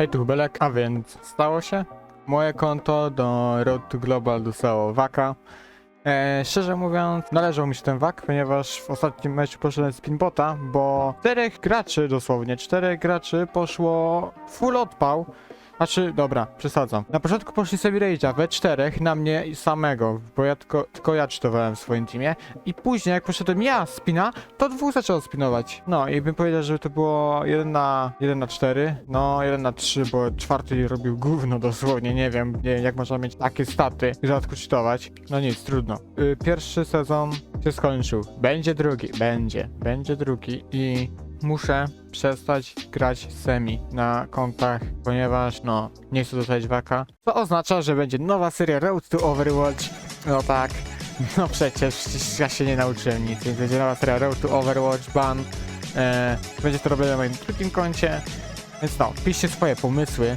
Hej, tu Hubelek, a więc stało się. Moje konto do Road Global dostało waka. E, szczerze mówiąc, należał mi się ten wak, ponieważ w ostatnim meczu poszedłem z pinbota, bo czterech graczy, dosłownie, czterech graczy poszło full odpał. Znaczy, dobra, przesadzam. Na początku poszli sobie rage'a we czterech na mnie samego, bo ja tylko, tylko ja czytowałem w swoim teamie. I później, jak poszedłem ja spina, to dwóch zaczęło spinować. No i bym powiedział, że to było 1 na 1 na 4, no 1 na 3, bo czwarty robił gówno dosłownie, nie wiem, nie wiem jak można mieć takie staty i dodatku czytować. No nic, trudno. Y, Pierwszy sezon się skończył. Będzie drugi, będzie, będzie drugi i muszę przestać grać semi na kontach, ponieważ no, nie chcę dostać waka. Co oznacza, że będzie nowa seria Road to Overwatch. No tak, no przecież, ja się nie nauczyłem nic, więc będzie nowa seria Road to Overwatch, ban. E, będzie to robione na moim drugim koncie. Więc no, piszcie swoje pomysły,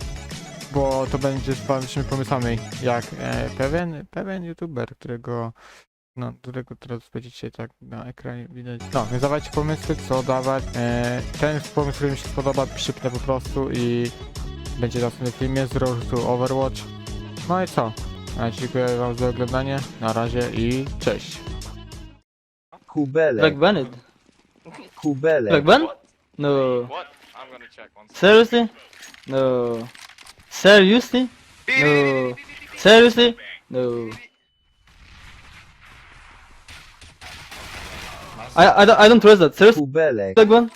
bo to będzie z pomysłami, jak e, pewien, pewien youtuber, którego no, którego teraz będziecie tak na ekranie widać. No, więc dawajcie pomysły, co dawać. E, ten pomysł, który mi się spodoba, przypnę po prostu i będzie w następnym filmie z to Overwatch. No i co? A dziękuję wam za oglądanie. Na razie i cześć. Black Kubelek, Bennett. Kubelek, Black Ben? No. What? I'm gonna check one second. Seriously? No. Seriously? No. Seriously? No. I, I, don't, I don't trust that. Seriously? Kubelek, Black Ben?